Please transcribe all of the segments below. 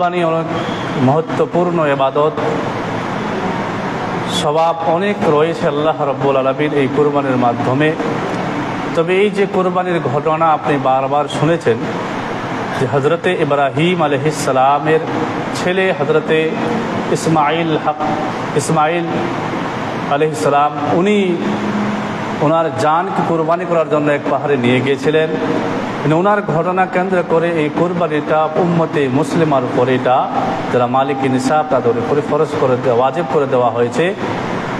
কোরবানি অনেক মহত্বপূর্ণ এবাদত। স্বভাব অনেক রয়েছে আল্লাহ রব্বুল আলমীর এই কোরবানির মাধ্যমে। তবে এই যে কোরবানির ঘটনা আপনি বারবার শুনেছেন, যে হজরতে ইব্রাহিম আলহিসালামের ছেলে হজরতে ইসমাইল হক ইসমাইল আলহিসাম উনি ওনার জানকে কোরবানি করার জন্য এক পাহাড়ে নিয়ে গিয়েছিলেন। ওনার ঘটনা কেন্দ্র করে এই কোরবানিটা উম্মতে মুসলিমার উপরে এটা, যারা মালিক নিসাব তাদের উপরে ফরজ করে দেওয়া, ওয়াজিব করে দেওয়া হয়েছে।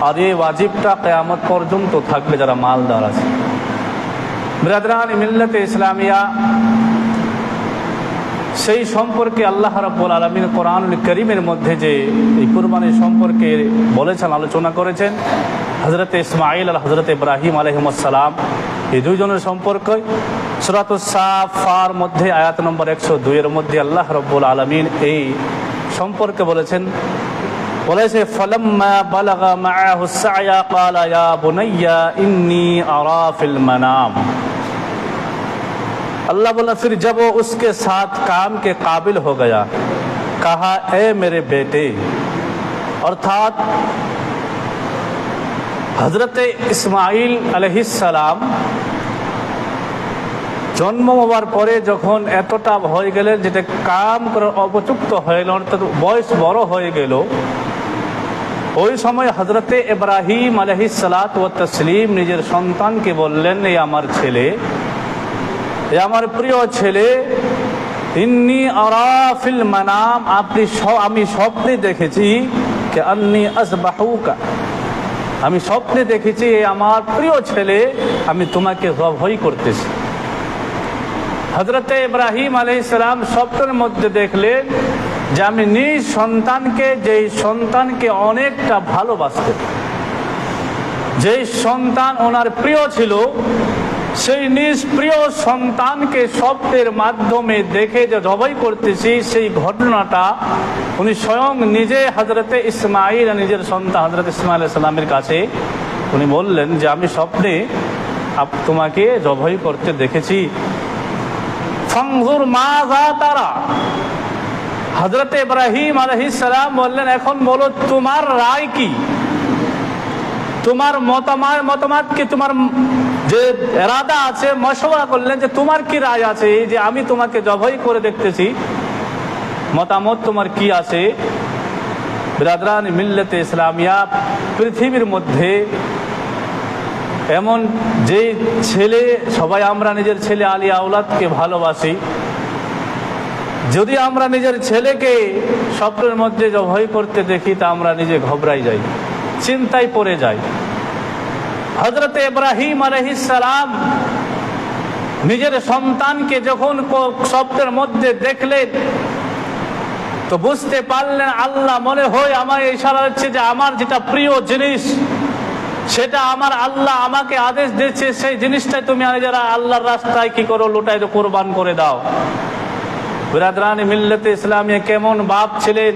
আর এই ওয়াজিবটা কেয়ামত পর্যন্ত থাকবে যারা মালদার আছে। ব্রাদরান মিল্লাতে ইসলামিয়া, সেই সম্পর্কে আল্লাহ রাব্বুল আলমিন কোরআনুল করিমের মধ্যে যে এই কুরবানি সম্পর্কে বলেছেন, আলোচনা করেছেন। হজরত ইসমাইল আর হজরত ইব্রাহিম আলহিমসালাম এই দুইজনের সম্পর্ক সুরাতুসাফার মধ্যে আয়াত নম্বর একশো দুইয়ের মধ্যে আল্লাহ রব্বুল আলমিন এই সম্পর্কে বলেছেন বলেছে ফলম্মা বালাগা মাআহু সায়া ক্বালা ইয়া বুনাইয়া ইন্নী আরা ফিল মানাম अल्लाह बोला फिर जब वो उसके साथ काम के काबिल हो गया कहा ए मेरे बेटे अर्थात হজরত ইসমাইল আলহিসাম জন্ম হওয়ার পরে যখন এতটা হয়ে গেলেন যেটা কাম করার অপযুক্ত হয়ে গেল অর্থাৎ বয়স বড় হয়ে গেল, ওই সময় হজরতে ইব্রাহিম আলহিসালাত ও তসলিম নিজের সন্তানকে বললেন, এই আমার ছেলে এ আমার প্রিয় ছেলে, ইন্নি আরাফিল মানাম, আপনি স- আমি স্বপ্নে দেখেছি কে আন্নি আসবাহুকা আমি স্বপ্নে দেখেছি আমার প্রিয় ছেলে, আমি তোমাকে ভয় করতেছি। হজরতে ইব্রাহিম আলহিসাম স্বপ্নের মধ্যে দেখলেন যে আমি নিজ সন্তানকে, যেই সন্তানকে অনেকটা ভালোবাসতেন, যেই সন্তান ওনার প্রিয় ছিল সেই নিজ প্রিয় সন্তানকে স্বপ্নের মাধ্যমে দেখে যে জবাই করতেছি, সেই ঘটনাটা উনি স্বয়ং নিজে হজরতে ইসমাইল নিজের সন্তান হজরত ইসমাইল সালামের কাছে উনি বললেন যে, আমি স্বপ্নে তোমাকে জবাই করতে দেখেছি। ফাংজুর মা তারা? হজরত ইব্রাহিম আলহিস সালাম বললেন, এখন বলো, তোমার রায় কি? তোমার মতামত মতামত কি? তোমার যে এরাদা আছে মশওয়া করলেন যে তোমার কি রায় আছে? এই যে আমি তোমাকে জবাই করে দেখতেছি, মতামত তোমার কি আছে? বিরাদরান মিল্লতে ইসলামিয়া, পৃথিবীর মধ্যে এমন যে ছেলে, সবাই আমরা নিজের ছেলে আলী আউলাদকে ভালোবাসি, যদি আমরা নিজের ছেলেকে স্বপ্নের মধ্যে জবাই করতে দেখি, তা আমরা নিজে ঘবরাই যাই, চিন্তায় পড়ে যাই। হজরত ইব্রাহিম আলহিসাম নিজের সন্তানকে যখন স্বপ্নের মধ্যে দেখলেন, তো বুঝতে পারলেন, আল্লাহ মনে হয় আমার ইশারা হচ্ছে যে আমার যেটা প্রিয় জিনিস, সেটা আমার আল্লাহ আমাকে আদেশ দিচ্ছে সেই জিনিসটাই তুমি যারা আল্লাহর রাস্তায় কি করো লুটাই কোরবান করে দাও। বিরাদরানি মিল্লতে ইসলামিয়া কেমন বাপ ছিলেন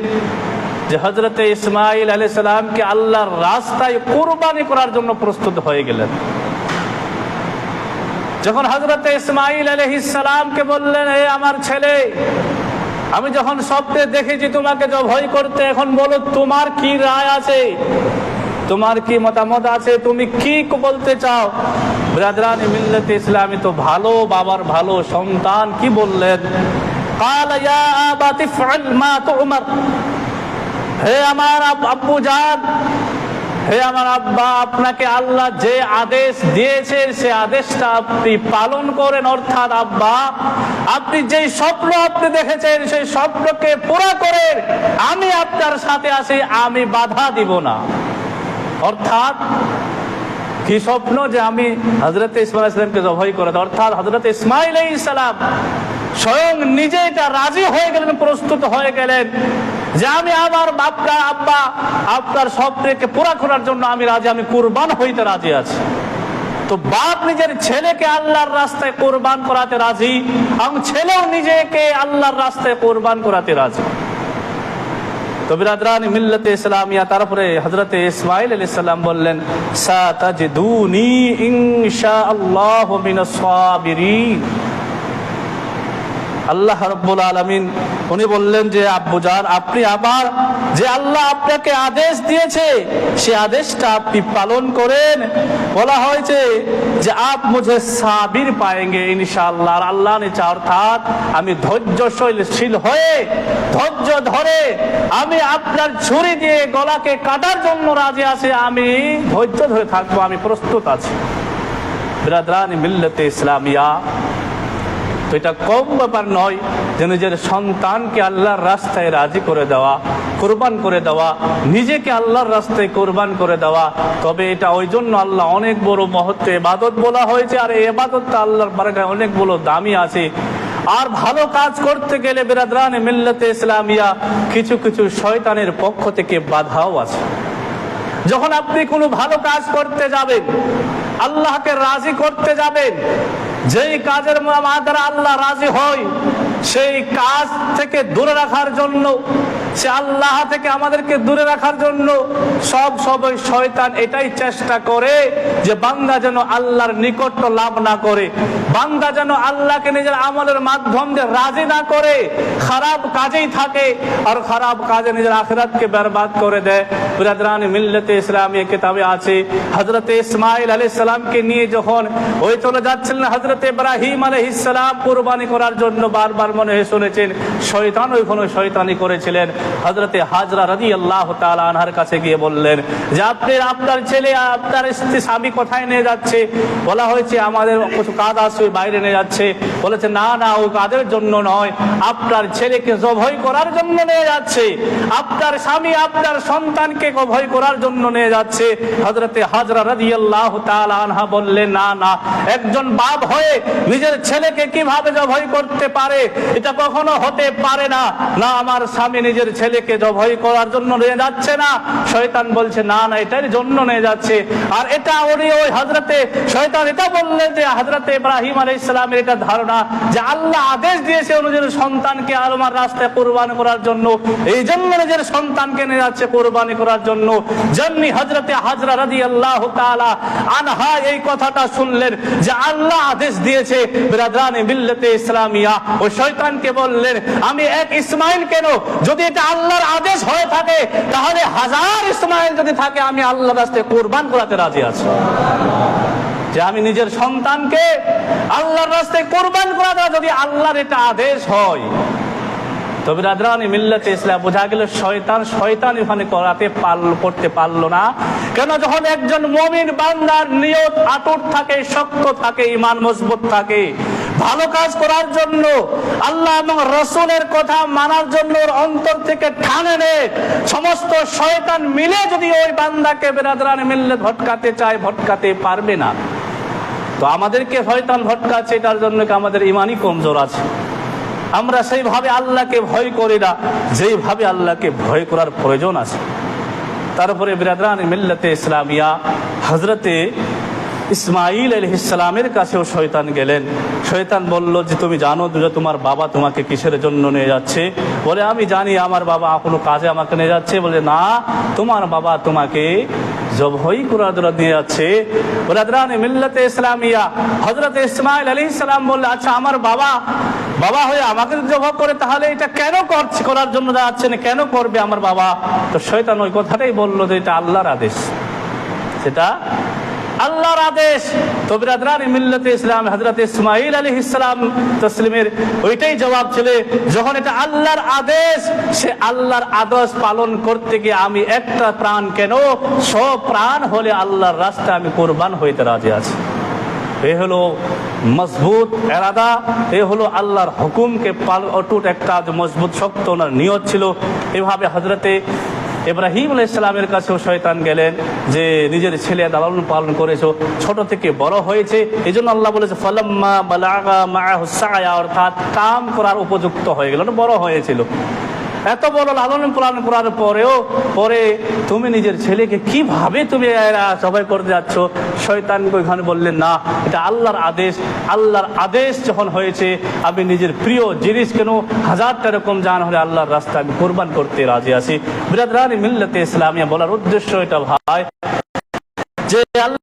যে হজরতে ইসমাইল আলি সালামকে আল্লাহর রাস্তায় কোরবানি করার জন্য প্রস্তুত হয়ে গেলেন। যখন হজরতে ইসমাইল আলহিসামকে বললেন, এ আমার ছেলে, আমি যখন স্বপ্নে দেখেছি তোমাকে ভয় করতে, এখন বলো তোমার কি রায় আছে? তোমার কি মতামত আছে? তুমি কি বলতে চাও? ব্রাদরান মিল্লাতে ইসলামী, তো ভালো, বাবার ভালো সন্তান, কি বললেন? কাল ইয়া আবাতি ফাল মা তুমার। হে আমার আব- আব্বু জান, হে আমার আব্বা, আপনাকে আল্লাহ যে আদেশ দিয়েছে, সে আদেশটা আপনি পালন করেন, অর্থাৎ আব্বা, আপনি যেই স্বপ্ন আপনি দেখেছেন, সেই স্বপ্নকে পুরা করেন, আমি আপনার সাথে আছি, আমি বাধা দিব না অর্থাৎ, কি স্বপ্ন যে আমি হজরত ইসমাইল ইসলামকে জবাই করে। অর্থাৎ হজরত ইসমাইল ইসলাম স্বয়ং নিজে এটা রাজি হয়ে গেলেন, প্রস্তুত হয়ে গেলেন যে আমি আমার বাপটা আব্বা, আপনার স্বপ্নকে পুরা করার জন্য আমি রাজি, আমি কুরবান হইতে রাজি আছি। তো বাপ নিজের ছেলেকে আল্লাহর রাস্তায় কোরবান করাতে রাজি, এবং ছেলেও নিজেকে আল্লাহর রাস্তায় কোরবান করাতে রাজি। তো বিরাদরানি মিল্লতে ইসলামিয়া, তারপরে হজরতে ইসমাইল আলী সাল্লাম বললেন, সাতাজিদুনি ইনশাআল্লাহ মিনাস সাবিরিন। আল্লাহ রব্বুল আলমিন, উনি বললেন যে, আব্বু যান আপনি আবার যে আল্লাহ আপনাকে আদেশ দিয়েছে, সে আদেশটা আপনি পালন করেন। বলা হয়েছে যে, আপ মুঝে সাবির পায়েঙ্গে, ইনশাআল্লাহ। আল্লাহ নিচে অর্থাৎ আমি ধৈর্যশীল হয়ে, ধৈর্য ধরে আমি আপনার ছুরি দিয়ে গলাকে কাটার জন্য রাজি আছে, আমি ধৈর্য ধরে থাকব, আমি প্রস্তুত আছি। বিরাদান মিল্লতে ইসলামিয়া। তো এটা কম ব্যাপার নয় যে নিজের সন্তানকে আল্লাহর রাস্তায় রাজি করে দেওয়া, কোরবান করে দেওয়া, নিজেকে আল্লাহর রাস্তায় কোরবান করে দেওয়া। তবে এটা ওই জন্য আল্লাহ অনেক বড় মহত্ব এবাদত বলা হয়েছে, আর এবাদতটা আল্লাহর বারাকায় অনেক বড় দামি আছে। আর ভালো কাজ করতে গেলে বেরাদরানে মিল্লাতে ইসলামিয়া কিছু কিছু শয়তানের পক্ষ থেকে বাধাও আছে। যখন আপনি কোনো ভালো কাজ করতে যাবেন, আল্লাহকে রাজি করতে যাবেন যেই কাজের মাধ্যমে আল্লাহ রাজি হয় সেই কাজ থেকে দূরে রাখার জন্য সে আল্লাহ থেকে আমাদেরকে দূরে রাখার জন্য সব সবই শয়তান এটাই চেষ্টা করে যে বান্দা যেন আল্লাহর নিকট লাভ না করে। বান্দা যেন আল্লাহকে নিজের আমলের মাধ্যম দিয়ে রাজি না করে, খারাপ কাজেই থাকে আর খারাপ কাজে নিজের আখরাতকে বরবাদ করে দেয়। বিরাদরান মিল্লতে ইসলামী কিতাবে আছে হজরত ইসমাইল আলী সালামকে নিয়ে যখন ওই চলে যাচ্ছিলেন হজরত ইব্রাহিম আলহ ইসলাম কোরবানি করার জন্য বারবার মনে হয়ে শুনেছেন, শয়তান ওইখানে শয়তানি করেছিলেন। হজরতে হাজরা রাজি আল্লাহ আনহার কাছে গিয়ে বললেন, যে আপনি আপনার ছেলে আপনার স্ত্রী স্বামী কোথায় নিয়ে যাচ্ছে? বলা হয়েছে আমাদের কিছু কাজ ওই বাইরে নিয়ে যাচ্ছে। বলেছে, না না ওই কাজের জন্য নয়। আপনার ছেলেকে জভয় করার জন্য নিয়ে যাচ্ছে। আপনার স্বামী, আপনার সন্তানকে ভয় করার জন্য নিয়ে যাচ্ছে। হজরতে হাজরা রাজি আল্লাহ আনহা বললেন, না না, একজন বাপ হয়ে নিজের ছেলেকে কীভাবে জভয় করতে পারে? এটা কখনো হতে পারে না। না, আমার স্বামী নিজের ছেলেকে জভয় করার জন্য নিয়ে যাচ্ছে না। শয়তান বলছে, না না, এটার জন্য নিয়ে যাচ্ছে। আর এটা উনি ওই হজরতে শয়তান এটা বললেন যে হজরতে ইব্রাহিম আলাই ইসলামের এটা ধারণা যে আল্লাহ আদেশ দিয়েছে নিজের সন্তানকে আর আমার রাস্তায় কোরবান করার জন্য। এই জন্য নিজের সন্তানকে নিয়ে যাচ্ছে কোরবানি করার জন্য। যেমনি হজরতে হাজরা রাদি আল্লাহ আনহা এই কথাটা শুনলেন যে আল্লাহ আদেশ দিয়েছে, বিরাদরানে মিল্লতে ইসলামিয়া। ও শয়তানকে বললেন, আমি এক ইসমাইল কেন? যদি এটা আল্লাহর আদেশ হয়ে থাকে, তাহলে হাজার ইসমাইল যদি থাকে, আমি আল্লাহ রাস্তায় কোরবান করাতে রাজি আছি। যে আমি নিজের সন্তানকে আল্লাহর রাস্তায় কোরবান করা যদি আল্লাহর এটা আদেশ হয়। তবে রাদ্রানি মিল্লাতে ইসলাম বোঝা গেল, শয়তান শয়তান ওখানে করাতে পারল, করতে পারল না। কেন? যখন একজন মমিন বান্দার নিয়ত আটুট থাকে, শক্ত থাকে, ইমান মজবুত থাকে ভালো কাজ করার জন্য, আল্লাহ এবং রসুলের কথা মানার জন্য ওর অন্তর থেকে ঠানে নে। সমস্ত শয়তান মিলে যদি ওই বান্দাকে বেরাদরানি মিললে ভটকাতে চায়, ভটকাতে পারবে না। তো আমাদেরকে শয়তান ভটকাচ্ছে এটার জন্য আমাদের ইমানই কমজোর আছে? আমরা সেইভাবে আল্লাহকে ভয় করি না যেইভাবে আল্লাহকে ভয় করার প্রয়োজন আছে। তারপরে বিরাদরান মিল্লাতে ইসলামিয়া হজরতে ইসমাইল আলহিসামের কাছেও শয়তান গেলেন। শয়তান বলল যে, তুমি জানো যে, তোমার বাবা তোমাকে কিসের জন্য নিয়ে যাচ্ছে? বলে, আমি জানি আমার বাবা কোনো কাজে আমাকে নিয়ে যাচ্ছে। বলে, না, তোমার বাবা তোমাকে জবহই জন্য নিয়ে যাচ্ছে। বরাদরান মিল্লাতে ইসলামিয়া। হজরত ইসমাইল আলী ইসলাম বললে আচ্ছা আমার বাবা বাবা হয়ে আমাকে জবাব করে, তাহলে এটা কেন করছে? করার জন্য যাচ্ছে না, কেন করবে আমার বাবা? তো শয়তান ওই কথাটাই বলল যে, এটা আল্লাহর আদেশ। সেটা আল্লাহর আদেশ। তবিরাদরান মিল্লতে ইসলাম হজরত ইসমাইল আলী ইসলাম তসলিমের ওইটাই জবাব ছিল, যখন এটা আল্লাহর আদেশ, সে আল্লাহর আদেশ পালন করতে গিয়ে আমি একটা প্রাণ কেন? সব প্রাণ হলে আল্লাহর রাস্তা আমি কোরবান হইতে রাজি আছি। এ হলো মজবুত এরাদা, এ হলো আল্লাহর হুকুমকে পাল, অটুট একটা মজবুত শক্ত ওনার নিয়ত ছিল। এভাবে হজরতে ইব্রাহিম আলাহ ইসলামের কাছেও শয়তান গেলেন যে নিজের ছেলে লালন পালন করেছ, ছোট থেকে বড় হয়েছে। এই জন্য আল্লাহ বলেছে, ফলাম্মা বালাগা মা হুসায়া অর্থাৎ কাম করার উপযুক্ত হয়ে গেল বড় হয়েছিল। এত বড় লালন পালন করার পরেও, পরে তুমি নিজের ছেলেকে কীভাবে তুমি সবাই করতে যাচ্ছ? শয়তান ওইখানে বললেন না, এটা আল্লাহর আদেশ। আল্লাহর আদেশ যখন হয়েছে, আমি নিজের প্রিয় জিনিস কেন? হাজারটা এরকম জান হলে আল্লাহর রাস্তা আমি কোরবান করতে রাজি আছি। বিরাদরানি মিল্লাতে ইসলামিয়া বলার উদ্দেশ্য এটা ভাই যে আল্লাহ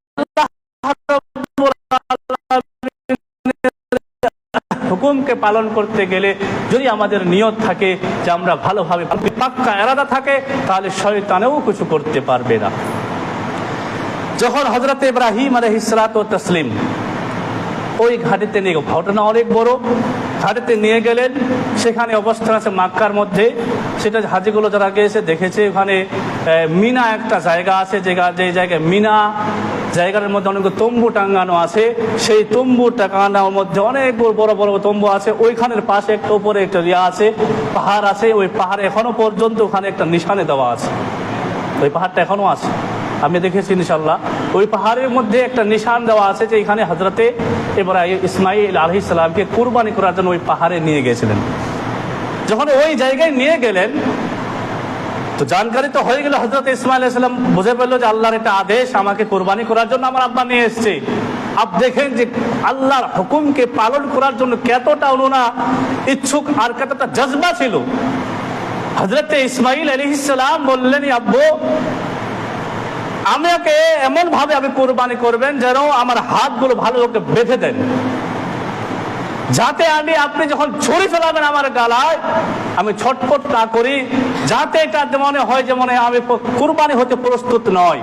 হুকুমকে পালন করতে গেলে যদি আমাদের নিয়ত থাকে যে আমরা ভালোভাবে পাক্কা এরাদা থাকে, তাহলে শয়তানেও কিছু করতে পারবে না। যখন হজরত ইব্রাহিম আলহিসাত তসলিম ওই ঘাটিতে নিয়ে ঘটনা অনেক বড়। ঘাটিতে নিয়ে গেলেন। সেখানে অবস্থান আছে মাক্কার মধ্যে। সেটা হাজিগুলো যারা গিয়েছে দেখেছে, ওখানে মিনা একটা জায়গা আছে যে জায়গায় মিনা, জায়গার মধ্যে অনেক তম্বু টাঙ্গানো আছে। সেই তম্বু টাঙ্গানোর মধ্যে অনেক বড় বড় বড় তম্বু আছে। ওইখানের পাশে একটা উপরে একটা রিয়া আছে। পাহাড় আছে। ওই পাহাড় এখনও পর্যন্ত ওখানে একটা নিশানে দেওয়া আছে। ওই পাহাড়টা এখনও আছে। আমি দেখেছি ইনশাল্লাহ ওই পাহাড়ের মধ্যে একটা নিশান দেওয়া আছে যে এখানে হজরতে এবার ইসমাইল আলহি সালামকে কুরবানি করার জন্য ওই পাহাড়ে নিয়ে গেছিলেন যখন ওই জায়গায় নিয়ে গেলেন, তো জানকারি তো হয়ে গেল হজরত ইসমাইল ইসলাম বুঝে পেল যে আল্লাহর একটা আদেশ, আমাকে কোরবানি করার জন্য আমার আব্বা নিয়ে এসছে। আপ দেখেন যে আল্লাহর হুকুমকে পালন করার জন্য কতটা অনুনা ইচ্ছুক আর কতটা জজবা ছিল। হজরত ইসমাইল আলহিসাম বললেন আব্বু আমাকে এমন ভাবে আপনি কোরবানি করবেন যেন আমার হাতগুলো ভালো লোককে বেঁধে দেন। যাতে আমি, আপনি যখন ছুরি ফেলাবেন আমার গালায়, আমি ছটফট না করি, যাতে এটা মনে হয় যে মনে আমি কোরবানি হতে প্রস্তুত নয়।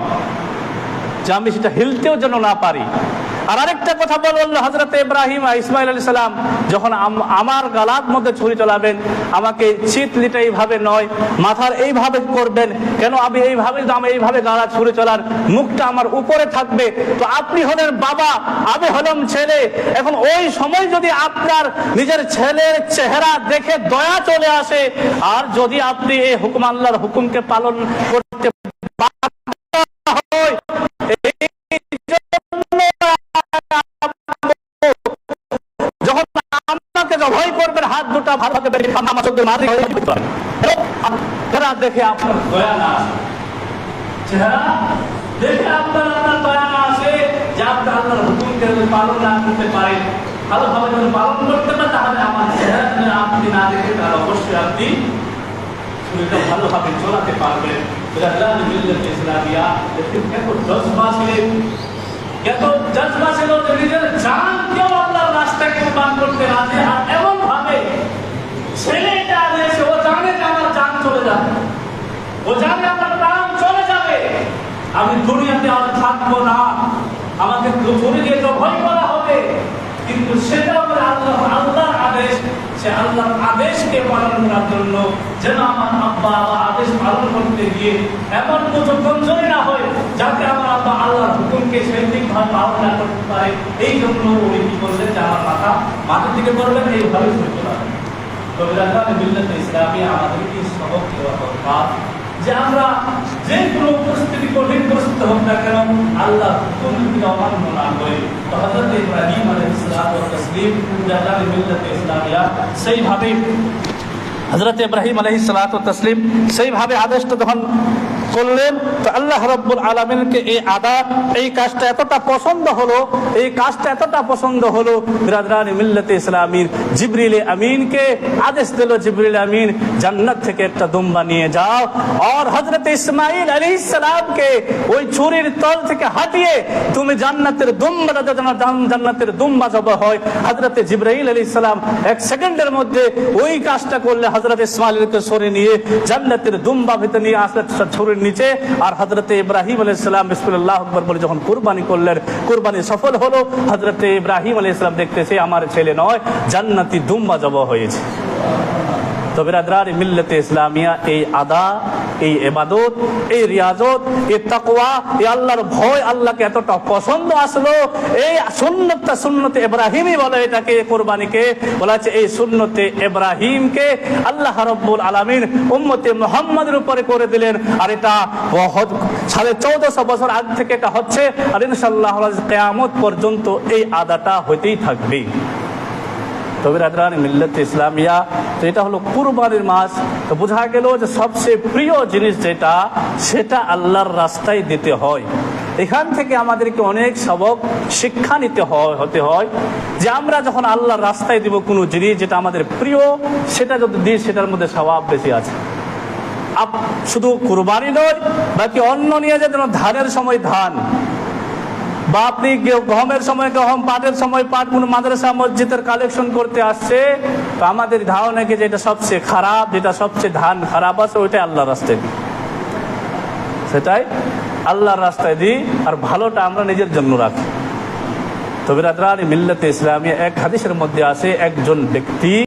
যে আমি সেটা হিলতেও যেন না পারি। আর আরেকটা কথা বলল হজরত ইব্রাহিম ইসমাইল আলী সালাম যখন আমার গালার মধ্যে ছুরি চলাবেন আমাকে চিতলিটা এইভাবে নয়, মাথার এইভাবে করবেন, কেন আমি এইভাবে আমি এইভাবে গালা ছুরি চলার মুখটা আমার উপরে থাকবে, তো আপনি হলেন বাবা, আমি হলাম ছেলে। এখন ওই সময় যদি আপনার নিজের ছেলের চেহারা দেখে দয়া চলে আসে, আর যদি আপনি এই হুকুম আল্লাহর হুকুমকে পালন করতে আমাকে ভয় করবেন, হাত দুটা ভালোভাবে বেরিয়ে আমার চোখের মাঝে। এবং দেখে আপনার দয়া না। চেহারা দেখে আপনার আপনার দয়া না আসে যে আপনি আল্লাহর হুকুমকে পালন না করতে পারেন, ভালোভাবে যদি পালন করতে পারেন, তাহলে আমার চেহারা আপনি না দেখে, তাহলে অবশ্যই আপনি শরীরটা ভালোভাবে চলাতে পারবেন কত জজবা ছিল যে নিজের জানকেও আল্লাহর রাস্তায় কুরবান করতে রাজি আর এমন ভাবে ছেলেটা আদেশে ও জানে যে আমার জান চলে যাবে ও জানে আমার প্রাণ চলে যাবে আমি দুনিয়াতে আর থাকব না। আমাকে চলে গিয়ে তো ভয় করা হবে। কিন্তু সেটা আমার আল্লাহ আল্লাহর আদেশ। সে আল্লাহর আদেশকে পালন করার জন্য যেন আমার আব্বা আল্লাহ আদেশ পালন করতে গিয়ে এমন কিছু কমজোরি না হয়, যাতে আমার আব্বা আল্লাহর হুকুমকে সঠিকভাবে পালন না করতে পারে। এই জন্য উনি কি করলেন যে আমার মাথা মাথার দিকে করবেন এইভাবে শুনতে পারেন মিল্লাত ইসলামী আমাদেরকে সবক দেওয়া দরকার যে আমরা যে কোনো পরিস্থিতি কঠিন পরিস্থিতি হোক না কেন, আল্লাহ যদি অমান্য না করে। তো হযরত ইব্রাহিম আলাইহিস ইসলাম ও তসলিম রবিরাজান মিল্লত ইসলামিয়া, সেইভাবে হজরত ইব্রাহিম আলহি সালাত তসলিম, সেইভাবে আদেশটা করলেন, তো আল্লাহ রব্বুল আলমিনকে এই আদা, এই কাজটা এতটা পছন্দ হলো, এই কাজটা এতটা পছন্দ হলো বিরাদরান মিল্লাতে ইসলামীর জিবরিল আমিনকে আদেশ দিল, জিবরিল আমিন, জান্নাত থেকে একটা দুম্বা নিয়ে যাও। আর হজরত ইসমাইল আলী ইসলামকে ওই ছুরির তল থেকে হাঁটিয়ে তুমি জান্নাতের দুম্বাটা যেন জান্নাতের দুম্বা জব হয়। হজরতে জিব্রাহিল আলী ইসলাম এক সেকেন্ডের মধ্যে ওই কাজটা করলে হজরত ইসমাইলকে সরে নিয়ে জান্নাতের দুম্বা ভিতরে নিয়ে আসলে ছুরির নিচে। আর হজরতে ইব্রাহিম আলী ইসলাম বিসমুল্লাহ আকবর বলে যখন কুরবানি করলেন, কুরবানি সফল হলো হজরতে ইব্রাহিম আলী ইসলাম দেখতেছে, আমার ছেলে নয়, জান্নাতি দুম্বা জব হয়েছে। তবে বিরাদরার মিল্লতে ইসলামিয়া এই আদা এই এবাদত এই রিয়াজত, এই তাকওয়া, এই আল্লাহর ভয় আল্লাহকে এতটা পছন্দ আসলো। এই সুন্নতটা সুন্নতে এব্রাহিমই বলে এটাকে কোরবানিকে। বলা হচ্ছে এই সুন্নতে এব্রাহিমকে আল্লাহ রব্বুল আলামিন উম্মতে মোহাম্মদের উপরে করে দিলেন। আর এটা সাড়ে চৌদ্দশো বছর আগ থেকে এটা হচ্ছে। আর ইনশাল্লাহ কেয়ামত পর্যন্ত এই আদাটা হইতেই থাকবে। তবে রাজরান মিল্লত ইসলামিয়া, তো এটা হলো কুরবানির মাস। তো বোঝা গেল যে সবচেয়ে প্রিয় জিনিস যেটা, সেটা আল্লাহর রাস্তায় দিতে হয়। এখান থেকে আমাদেরকে অনেক সবক শিক্ষা নিতে হয়, হতে হয় যে আমরা যখন আল্লাহর রাস্তায় দিব কোনো জিনিস যেটা আমাদের প্রিয়, সেটা যদি দিই, সেটার মধ্যে স্বভাব বেশি আছে। শুধু কুরবানি নয়, বাকি অন্য নিয়ে যে ধানের সময় ধান বা আপনি গহমের সময় গহম পাটের সময় পাট কোনো মাদ্রাসা, মসজিদের কালেকশন করতে আসছে। তো আমাদের ধারণা কি যেটা সবচেয়ে খারাপ, যেটা সবচেয়ে ধান খারাপ আছে, ওইটাই আল্লাহর রাস্তায় দিই। সেটাই আল্লাহর রাস্তায় দিই, আর ভালোটা আমরা নিজের জন্য রাখি। তবে রাত্রানি মিল্লাতে ইসলামী এক হাদিসের মধ্যে আছে, একজন ব্যক্তি